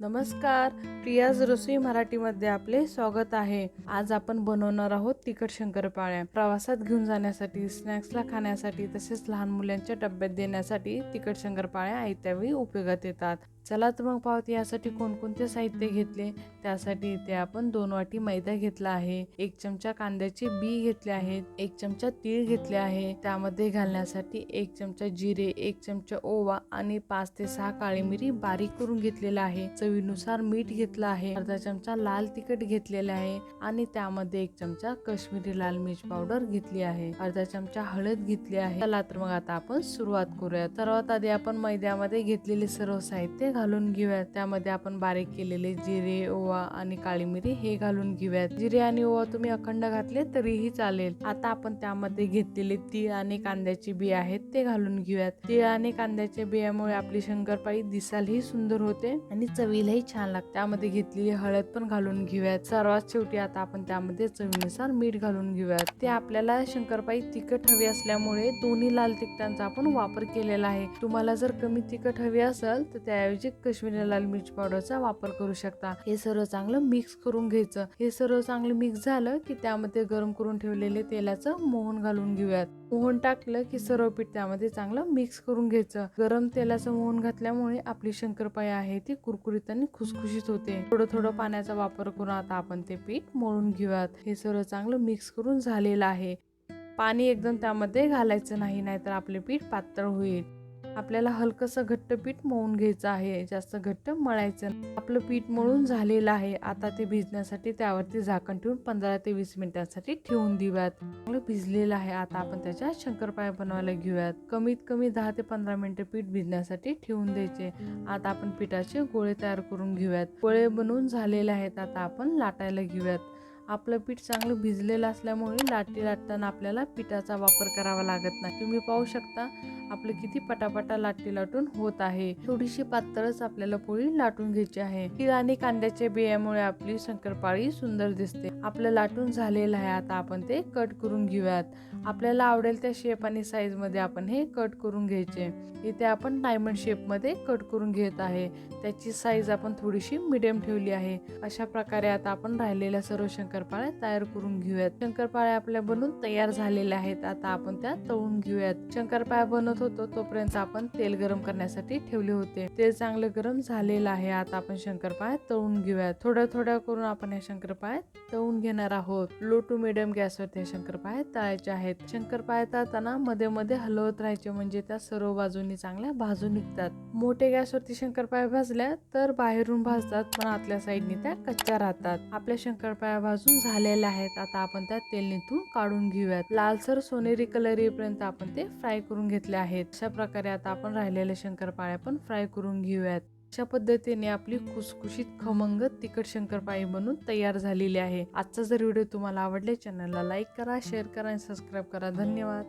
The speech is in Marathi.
नमस्कार प्रियाज रसोई मराठीमध्ये आपले स्वागत आहे. आज आपण बनवणार आहोत तिखट शंकरपाळ्या. प्रवासात घेऊन जाण्यासाठी स्नॅक्सला खाण्यासाठी तसेच लहान मुलांच्या डब्यात देण्यासाठी तिखट शंकरपाळ्या आयत्यावेळी उपयोगात येतात. चला तर मग पाहत यासाठी कोणकोणते साहित्य घेतले? त्यासाठी इथे आपण दोन वाटी मैदा घेतला आहे. एक चमचा कांद्याचे बी घेतले आहेत. एक चमचा तीळ घेतले आहे. त्यामध्ये घालण्यासाठी एक चमचा जिरे एक चमचा ओवा आणि पाच ते सहा काळी मिरी बारीक करून घेतलेला आहे. चवीनुसार मीठ घेतलं आहे. अर्धा चमचा लाल तिखट घेतलेला आहे आणि त्यामध्ये एक चमचा काश्मीरी लाल मिर्च पावडर घेतली आहे. अर्धा चमचा हळद घेतली आहे. चला तर मग आता आपण सुरुवात करूया. सर्वात आधी आपण मैद्यामध्ये घेतलेले सर्व साहित्य घालून घेऊयात. त्यामध्ये आपण बारीक केलेले जिरे ओवा आणि काळी मिरी हे घालून घेऊयात. जिरे आणि ओवा तुम्ही अखंड घातले तरीही चालेल. आता आपण त्यामध्ये घेतलेले तीळ आणि कांद्याची बी आहेत ते घालून घेऊयात. तीळ आणि कांद्याच्या बियामुळे आपली शंकरपाळी दिसायलाही सुंदर होते आणि चवीलाही छान लागते. त्यामध्ये घेतलेली हळद पण घालून घेऊयात. सर्वात शेवटी आता आपण त्यामध्ये चवीनुसार मीठ घालून घेऊयात. ते आपल्याला शंकरपाई तिखट हवी असल्यामुळे दोन्ही लाल तिखटांचा आपण वापर केलेला आहे. तुम्हाला जर कमी तिखट हवी असेल तर त्याऐवजी काश्मीरी लाल मिरची पावडरचा वापर करू शकता. हे सर्व चांगलं मिक्स करून घ्यायचं. हे सर्व चांगलं मिक्स झालं की त्यामध्ये गरम करून ठेवलेले तेलाचं मोहन घालून घेऊयात. मोहन टाकलं की सर्व पीठ त्यामध्ये चांगलं मिक्स करून घ्यायचं. गरम तेलाचं मोहन घातल्यामुळे आपली शंकरपाई आहे ती कुरकुरीत आणि खुसखुशीत होते. थोडं थोडं पाण्याचा वापर करून आता आपण ते पीठ मळून घेऊयात. हे सर्व चांगलं मिक्स करून झालेलं आहे. पाणी एकदम त्यामध्ये घालायचं नाही नाहीतर आपले पीठ पातळ होईल. आपल्याला हलकंसं घट्ट पीठ मळून घ्यायचं आहे जास्त घट्ट मळायचं आपलं पीठ मळून झालेलं आहे. आता ते भिजण्यासाठी त्यावरती झाकण ठेवून पंधरा ते वीस मिनिटांसाठी ठेवून देऊयात. चांगलं भिजलेलं आहे. आता आपण त्याच्या शंकरपाळ्या बनवायला घेऊयात. कमीत कमी दहा ते पंधरा मिनिटं पीठ भिजण्यासाठी ठेवून द्यायचे. आता आपण पिठाचे गोळे तयार करून घेऊयात. गोळे बनवून झालेले आहेत. आता आपण लाटायला घेऊयात. आपलं पीठ चांगलं भिजलेलं असल्यामुळे लाटी लाटताना आपल्याला पिठाचा वापर करावा लागत नाही. तुम्ही पाहू शकता आपलं किती पटापटा लाटी लाटून होत आहे. थोडीशी पातळच आपल्याला पोळी लाटून घ्यायची आहे. तीळ आणि कांद्याच्या बियामुळे आपली शंकरपाळी सुंदर दिसते. आपलं लाटून झालेलं आहे आता आपण ते कट करून घेऊयात. आपल्याला आवडेल त्या शेप आणि साईजमध्ये आपण हे कट करून घ्यायचे. इथे आपण डायमंड शेपमध्ये कट करून घेत आहे. त्याची साईज आपण थोडीशी मिडियम ठेवली आहे. अशा प्रकारे आता आपण राहिलेल्या सर्व शंकरपाळ्या तयार करून घेऊयात. शंकरपाळ्या आपल्या बनून तयार झालेल्या आहेत. आता आपण त्या तळून घेऊयात. शंकरपाळ्या बनवत होतो तोपर्यंत आपण तेल गरम करण्यासाठी ठेवले होते. तेल चांगलं गरम झालेलं आहे. आता आपण शंकरपाळ्या तळून घेऊयात. थोड्या थोड्या करून आपण या शंकरपाळ्या तळून घेणार आहोत. लो टू मिडियम गॅसवर त्या शंकरपाळ्या तळायच्या आहेत. शंकरपाळ्या तळताना मध्ये मध्ये हलवत राहायचे म्हणजे त्या सर्व बाजूनी चांगल्या भाजून निघतात. मोठ्या गॅसवरती शंकरपाळ्या भाजल्या तर बाहेरून भाजतात पण आतल्या साईडनी त्या कच्च्या राहतात. आपल्या शंकरपाळ्या भाजून भाजून झालेल्या आहेत. आता आपण त्या तेल निथून काढून घेऊयात. लालसर सोनेरी कलर येईपर्यंत आपण ते फ्राय करून घेतले आहेत. अशा प्रकारे आता आपण राहिलेल्या शंकरपाळ्या पण फ्राय करून घेऊयात. अशा पद्धतीने आपली खुसखुशीत खमंग तिखट शंकरपाळी बनून तयार झालेली आहे. आजचा जर व्हिडिओ तुम्हाला आवडले चॅनलला लाईक करा शेअर करा आणि सबस्क्राईब करा. धन्यवाद.